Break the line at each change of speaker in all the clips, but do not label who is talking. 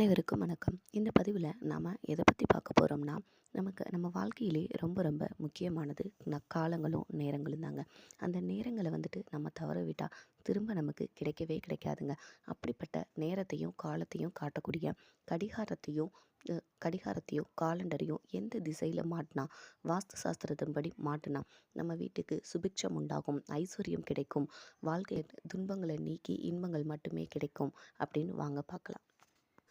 அனைவருக்கும் வணக்கம். இந்த பதிவில் நாம் எதை பற்றி பார்க்க போகிறோம்னா நமக்கு நம்ம வாழ்க்கையிலே ரொம்ப ரொம்ப முக்கியமானது ந காலங்களும் நேரங்களும் தாங்க. அந்த நேரங்களை வந்துட்டு நம்ம தவற விட்டால் திரும்ப நமக்கு கிடைக்கவே கிடைக்காதுங்க. அப்படிப்பட்ட நேரத்தையும் காலத்தையும் காட்டக்கூடிய கடிகாரத்தையும் கடிகாரத்தையும் காலண்டரையும் எந்த திசையில் மாட்டினா வாஸ்து சாஸ்திரத்தின்படி மாட்டினா நம்ம வீட்டுக்கு சுபிக்ஷம் உண்டாகும் ஐஸ்வர்யம் கிடைக்கும் வாழ்க்கை துன்பங்களை நீக்கி இன்பங்கள் மட்டுமே கிடைக்கும் அப்படின்னு வாங்க பார்க்கலாம்.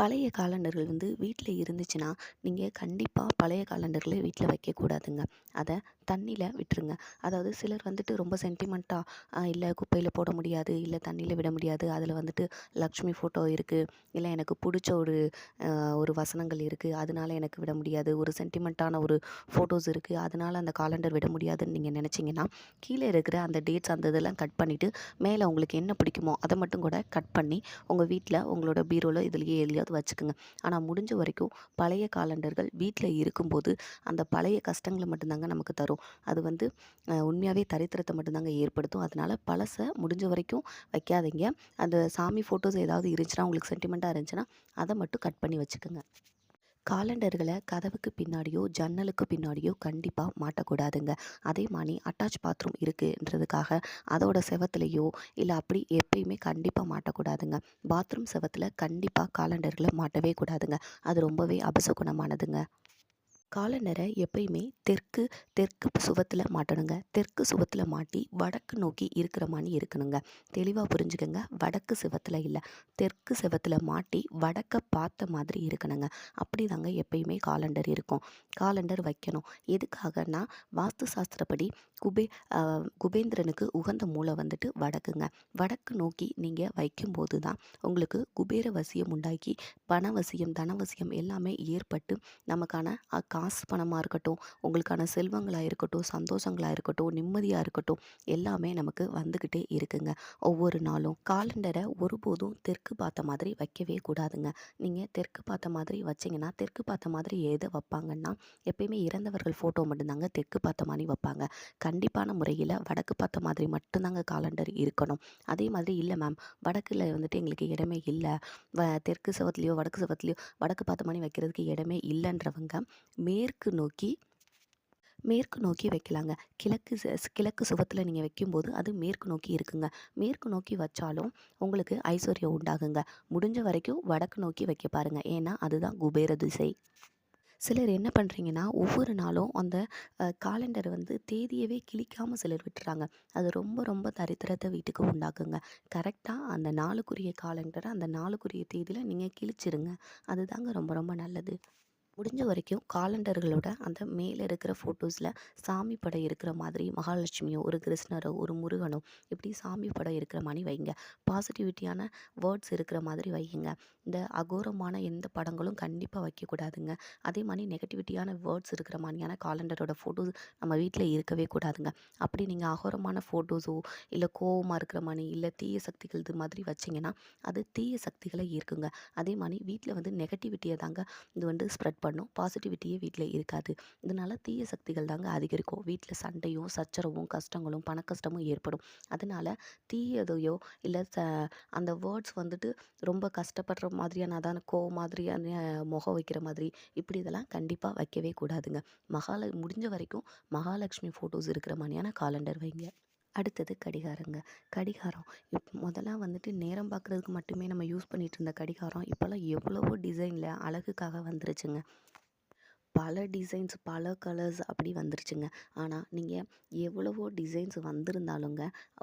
பழைய காலண்டர்கள் வந்து வீட்டில் இருந்துச்சுன்னா நீங்கள் கண்டிப்பாக பழைய காலண்டர்களை வீட்டில் வைக்கக்கூடாதுங்க. அதை தண்ணியில் விட்டுருங்க. அதாவது சிலர் வந்துட்டு ரொம்ப சென்டிமெண்ட்டாக இல்லை குப்பையில் போட முடியாது இல்லை தண்ணியில் விட முடியாது அதில் வந்துட்டு லக்ஷ்மி ஃபோட்டோ இருக்குது இல்லை எனக்கு பிடிச்ச ஒரு ஒரு வசனங்கள் இருக்குது அதனால எனக்கு விட முடியாது ஒரு சென்டிமெண்ட்டான ஒரு ஃபோட்டோஸ் இருக்குது அதனால் அந்த காலண்டர் விட முடியாதுன்னு நீங்கள் நினச்சிங்கன்னா கீழே இருக்கிற அந்த டேட்ஸ் அந்த இதெல்லாம் கட் பண்ணிவிட்டு மேலே உங்களுக்கு என்ன பிடிக்குமோ அதை மட்டும் கூட கட் பண்ணி உங்கள் வீட்டில் உங்களோட பீரோவில் இதுலேயே எதுலையாவது வச்சுக்கோங்க. ஆனால் முடிஞ்ச வரைக்கும் பழைய காலண்டர்கள் வீட்டில் இருக்கும்போது அந்த பழைய கஷ்டங்களை மட்டும்தாங்க நமக்கு தரும். அது வந்து உண்மையாகவே தரித்திரத்தை மட்டும்தாங்க ஏற்படுத்தும். அதனால் பழசை முடிஞ்ச வரைக்கும் வைக்காதீங்க. அந்த சாமி ஃபோட்டோஸ் ஏதாவது இருந்துச்சுன்னா உங்களுக்கு சென்டிமெண்ட்டாக இருந்துச்சுன்னா அதை மட்டும் கட் பண்ணி வச்சுக்கோங்க. காலண்டர்களை கதவுக்கு பின்னாடியோ ஜன்னலுக்கு பின்னாடியோ கண்டிப்பாக மாட்டக்கூடாதுங்க. அதே மாதிரி அட்டாச் பாத்ரூம் இருக்குன்றதுக்காக அதோட செவத்துலேயோ இல்லை அப்படி எப்பயுமே கண்டிப்பாக மாட்டக்கூடாதுங்க. பாத்ரூம் செவத்தில் கண்டிப்பாக காலண்டர்களை மாட்டவே கூடாதுங்க. அது ரொம்பவே அபசகுணமானதுங்க காலண்டரை எப்பயுமே தெற்கு தெற்கு சுவத்தில் மாட்டணுங்க. தெற்கு சுவத்தில் மாட்டி வடக்கு நோக்கி இருக்கிற மாதிரி இருக்கணுங்க. தெளிவாக புரிஞ்சுக்கங்க. வடக்கு சிவத்தில் இல்லை. தெற்கு சிவத்தில் மாட்டி வடக்க பார்த்த மாதிரி இருக்கணுங்க. அப்படி தாங்க எப்பயுமே காலண்டர் இருக்கும். காலண்டர் வைக்கணும். எதுக்காகனா வாஸ்து சாஸ்திரப்படி குபே குபேந்திரனுக்கு உகந்த மூலை வந்துட்டு வடக்குங்க. வடக்கு நோக்கி நீங்கள் வைக்கும்போது தான் உங்களுக்கு குபேர வசியம் உண்டாக்கி பணவசியம் தனவசியம் எல்லாமே ஏற்பட்டு நமக்கான காசு பணமாக இருக்கட்டும் உங்களுக்கான செல்வங்களாக இருக்கட்டும் சந்தோஷங்களாக இருக்கட்டும் நிம்மதியாக இருக்கட்டும் எல்லாமே நமக்கு வந்துக்கிட்டே இருக்குங்க. ஒவ்வொரு நாளும் காலண்டரை ஒருபோதும் தெற்கு பார்த்த மாதிரி வைக்கவே கூடாதுங்க. நீங்கள் தெற்கு பார்த்த மாதிரி வச்சிங்கன்னா தெற்கு பார்த்த மாதிரி எதை வைப்பாங்கன்னா எப்பயுமே இறந்தவர்கள் ஃபோட்டோ மட்டும்தாங்க தெற்கு பார்த்த மாதிரி வைப்பாங்க. கண்டிப்பான முறையில் வடக்கு பார்த்த மாதிரி மட்டும்தாங்க காலண்டர் இருக்கணும். அதே மாதிரி இல்லை மேம் வடக்கில் வந்துட்டு எங்களுக்கு இடமே இல்லை. வ தெற்கு சவத்துலேயோ வடக்கு சவத்துலேயோ வடக்கு பார்த்த மாதிரி வைக்கிறதுக்கு இடமே இல்லைன்றவங்க மேற்கு நோக்கி மேற்கு நோக்கி வைக்கலாங்க. கிழக்கு ச- கிழக்கு சுவத்தில் நீங்கள் வைக்கும்போது அது மேற்கு நோக்கி இருக்குங்க. மேற்கு நோக்கி வச்சாலும் உங்களுக்கு ஐஸ்வர்யம் உண்டாகுங்க. முடிஞ்ச வரைக்கும் வடக்கு நோக்கி வைக்க பாருங்கள் ஏன்னா அதுதான் குபேர திசை. சிலர் என்ன பண்ணுறீங்கன்னா ஒவ்வொரு நாளும் அந்த காலண்டர் வந்து தேதியவே கிழிக்காமல் சிலர் விட்டுறாங்க. அது ரொம்ப ரொம்ப தரித்திரத்தை வீட்டுக்கு உண்டாக்குங்க. கரெக்டாக அந்த நாளுக்குரிய காலண்டரை அந்த நாளுக்குரிய தேதியில் நீங்கள் கிழிச்சிருங்க. அதுதாங்க ரொம்ப ரொம்ப நல்லது. முடிஞ்ச வரைக்கும் காலண்டர்களோட அந்த மேலே இருக்கிற ஃபோட்டோஸில் சாமி படம் இருக்கிற மாதிரி மகாலட்சுமியோ ஒரு கிருஷ்ணரோ ஒரு முருகனோ இப்படி சாமி படம் இருக்கிற மாதிரி வைங்க. பாசிட்டிவிட்டியான வேர்ட்ஸ் இருக்கிற மாதிரி வைங்க. இந்த அகோரமான எந்த படங்களும் கண்டிப்பாக வைக்கக்கூடாதுங்க. அதே மாதிரி நெகட்டிவிட்டியான வேர்ட்ஸ் இருக்கிற மாதிரியான காலண்டரோட ஃபோட்டோஸ் நம்ம வீட்டில் இருக்கவே கூடாதுங்க. அப்படி நீங்கள் அகோரமான ஃபோட்டோஸோ இல்லை கோவமாக இருக்கிற மாதிரி இல்லை தீய சக்திகள் இது மாதிரி வச்சிங்கன்னா அது தீய சக்திகளை ஈர்க்குங்க. அதே மாதிரி வீட்டில் வந்து நெகட்டிவிட்டியை தாங்க இது வந்து ஸ்ப்ரெட் பண்ணும். பாசிட்டிவிட்டியே வீட்டில் இருக்காது. இதனால் தீய சக்திகள் தாங்க அதிகரிக்கும். வீட்டில் சண்டையும் சச்சரவும் கஷ்டங்களும் பண கஷ்டமும் ஏற்படும். அதனால தீயதையோ இல்லை ச அந்த வேர்ட்ஸ் வந்துட்டு ரொம்ப கஷ்டப்படுற மாதிரியான அதான கோ மாதிரியான முகம் வைக்கிற மாதிரி இப்படி இதெல்லாம் கண்டிப்பாக வைக்கவே கூடாதுங்க. மகால முடிஞ்ச வரைக்கும் மகாலட்சுமி ஃபோட்டோஸ் இருக்கிற மாதிரியான காலண்டர் வைங்க. அடுத்தது கடிகாரங்க. கடிகாரம். இப் முதல்லாம் வந்துட்டு நேரம் பார்க்குறதுக்கு மட்டுமே நம்ம யூஸ் பண்ணிகிட்டு இருந்த கடிகாரம் இப்போல்லாம் எவ்வளவோ டிசைனில் அழகுக்காக வந்துருச்சுங்க. பல டிசைன்ஸ் பல கலர்ஸ் அப்படி வந்துருச்சுங்க. ஆனால் நீங்கள் எவ்வளவோ டிசைன்ஸ் வந்திருந்தாலுங்க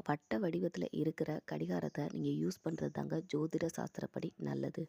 வட்ட வடிவத்தில் இருக்கிற கடிகாரத்தை நீங்கள் யூஸ் பண்ணுறது தாங்க ஜோதிட சாஸ்திரப்படி நல்லது.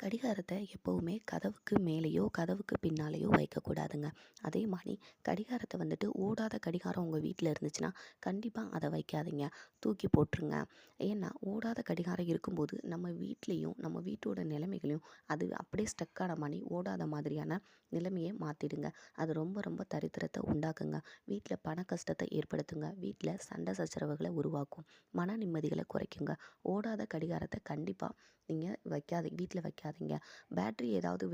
கடிகாரத்தை எப்போவுமே கதவுக்கு மேலேயோ கதவுக்கு பின்னாலேயோ வைக்கக்கூடாதுங்க. அதே மாதிரி கடிகாரத்தை வந்துட்டு ஓடாத கடிகாரம் உங்கள் வீட்டில் இருந்துச்சுன்னா கண்டிப்பாக அதை வைக்காதீங்க. தூக்கி போட்டுருங்க. ஏன்னா ஓடாத கடிகாரம் இருக்கும்போது நம்ம வீட்லேயும் நம்ம வீட்டோட நிலைமைகளையும் அது அப்படியே ஸ்டக்கான மாதிரி ஓடாத மாதிரியான நிலைமையை மாற்றிடுங்க அது ரொம்ப ரொம்ப தரித்திரத்தை உண்டாக்குங்க. வீட்டில் பண கஷ்டத்தை ஏற்படுத்துங்க. வீட்டில் சண்டை சச்சரவுகளை உருவாக்கும். மன நிம்மதிகளை குறைக்குங்க. ஓடாத கடிகாரத்தை கண்டிப்பாக நீங்கள் வைக்காது வீட்டில் வைக்காது வைக்காதீங்க பேட்ரி ஏதாவது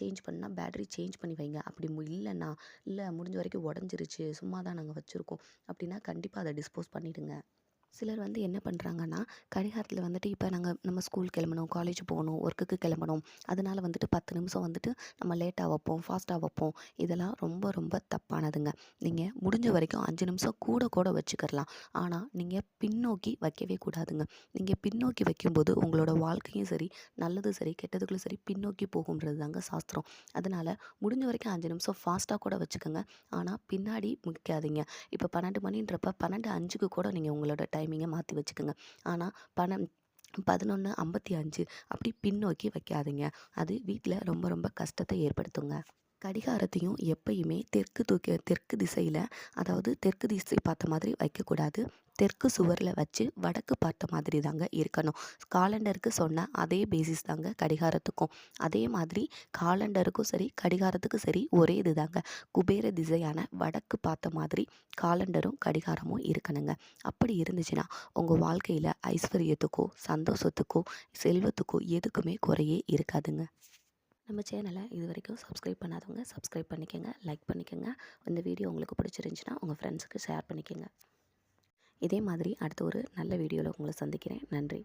சேஞ்ச் பண்ணால் பேட்ரி சேஞ்ச் பண்ணி வைங்க. அப்படி மு- இல்லைன்னா இல்லை முடிஞ்ச வரைக்கும் உடஞ்சிருச்சு சும்மா தான் நாங்கள் வச்சுருக்கோம். அப்படின்னா கண்டிப்பாக அதை டிஸ்போஸ் பண்ணிவிடுங்க சிலர் வந்து என்ன பண்ணுறாங்கன்னா கடிகாரத்தில் வந்துட்டு இப்போ நாங்கள் நம்ம ஸ்கூல் கிளம்பணும் காலேஜ் போகணும் ஒர்க்குக்கு கிளம்பணும். அதனால வந்துட்டு பத்து நிமிஷம் வந்துட்டு நம்ம லேட்டாக வைப்போம் ஃபாஸ்ட்டாக வைப்போம். இதெல்லாம் ரொம்ப ரொம்ப தப்பானதுங்க. நீங்கள் முடிஞ்ச வரைக்கும் அஞ்சு நிமிஷம் கூட கூட வச்சுக்கிடலாம் ஆனால் நீங்கள் பின்னோக்கி வைக்கவே கூடாதுங்க. நீங்கள் பின்னோக்கி வைக்கும்போது உங்களோட வாழ்க்கையும் சரி நல்லது சரி கெட்டதுக்குள்ள சரி பின்னோக்கி போகுன்றது தாங்க சாஸ்திரம். அதனால் முடிஞ்ச வரைக்கும் அஞ்சு நிமிஷம் ஃபாஸ்ட்டாக கூட வச்சுக்கோங்க. ஆனால் பின்னாடி முக்காதீங்க இப்போ பன்னெண்டு மணின்றப்ப பன்னெண்டு அஞ்சுக்கு கூட நீங்கள் உங்களோட டைமிங்கை மாற்றி வச்சுக்கோங்க. ஆனால் பணம் பதினொன்று ஐம்பத்தி அஞ்சு அப்படி பின்னோக்கி வைக்காதீங்க. அது வீட்டில் ரொம்ப ரொம்ப கஷ்டத்தை ஏற்படுத்துங்க. கடிகாரத்தையும் எப்பயுமே தெற்கு தூக்கி தெற்கு திசையில் அதாவது தெற்கு திசை பார்த்த மாதிரி வைக்கக்கூடாது. தெற்கு சுவரில் வச்சு வடக்கு பார்த்த மாதிரி தாங்க இருக்கணும். காலண்டருக்கு சொன்ன அதே பேசிஸ் தாங்க கடிகாரத்துக்கும். அதே மாதிரி காலண்டருக்கும் சரி கடிகாரத்துக்கும் சரி ஒரே இது தாங்க குபேர திசையான வடக்கு பார்த்த மாதிரி காலண்டரும் கடிகாரமும் இருக்கணுங்க. அப்படி இருந்துச்சுன்னா உங்கள் வாழ்க்கையில் ஐஸ்வர்யத்துக்கோ சந்தோஷத்துக்கோ செல்வத்துக்கோ எதுக்குமே குறையே இருக்காதுங்க. நம்ம சேனலை இது வரைக்கும் சப்ஸ்கிரைப் பண்ணாதவங்க சப்ஸ்கிரைப் பண்ணிக்கோங்க லைக் பண்ணிக்கோங்க. இந்த வீடியோ உங்களுக்கு பிடிச்சிருந்துச்சின்னா உங்கள் ஃப்ரெண்ட்ஸுக்கு ஷேர் பண்ணிக்கோங்க. இதே மாதிரி அடுத்த ஒரு நல்ல வீடியோவில் உங்களை சந்திக்கிறேன். நன்றி.